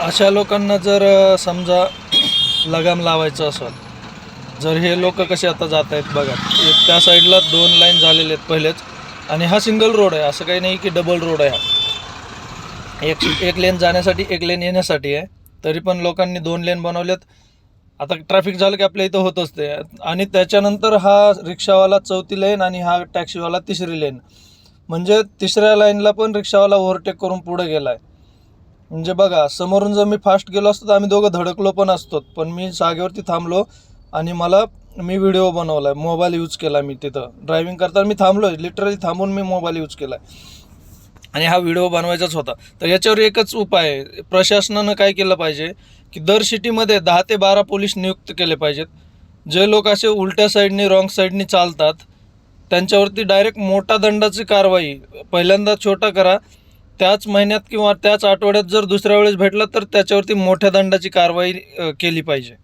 अशा लोकांना जर समजा लगाम लावायचं असेल जर हे लोक कसे आता जात आहेत बघा एक त्या साईडला दोन लाईन झालेले आहेत पहिलेच आणि हा सिंगल रोड आहे असं काही नाही की डबल रोड आहे हा. एक एक लेन जाण्यासाठी एक लेन येण्यासाठी आहे तरी पण लोकांनी दोन लेन बनवलेत. आता ट्रॅफिक झालं की आपल्या इथं होतच ते. आणि त्याच्यानंतर हा रिक्षावाला चौथी लेन आणि हा टॅक्सीवाला तिसरी लेन. म्हणजे तिसऱ्या लाईनला पण रिक्षावाला ओव्हरटेक करून पुढे गेला आहे म्हणजे बघा समोरून जर मी फास्ट गेलो असतो तर आम्ही दोघं धडकलो पण असतो. पण मी जागेवरती थांबलो आणि मला मी व्हिडिओ बनवला आहे मोबाईल यूज केला मी तिथं. ड्रायव्हिंग करताना मी थांबलो आहे लिटरली थांबून मी मोबाईल यूज केला आहे आणि हा व्हिडिओ बनवायचाच होता. तर याच्यावर एकच उपाय आहे. प्रशासनानं काय केलं पाहिजे की दर सिटीमध्ये दहा ते बारा पोलीस नियुक्त केले पाहिजेत. जे लोक असे उलट्या साईडनी रॉंग साईडनी चालतात त्यांच्यावरती डायरेक्ट मोठा दंडाची कारवाई पहिल्यांदा छोटा करा. त्याच महिन्यात किंवा त्याच आठवड्यात जर दुसऱ्या वेळेस भेटला तर त्याच्यावरती मोठ्या दंडाची कारवाई केली पाहिजे.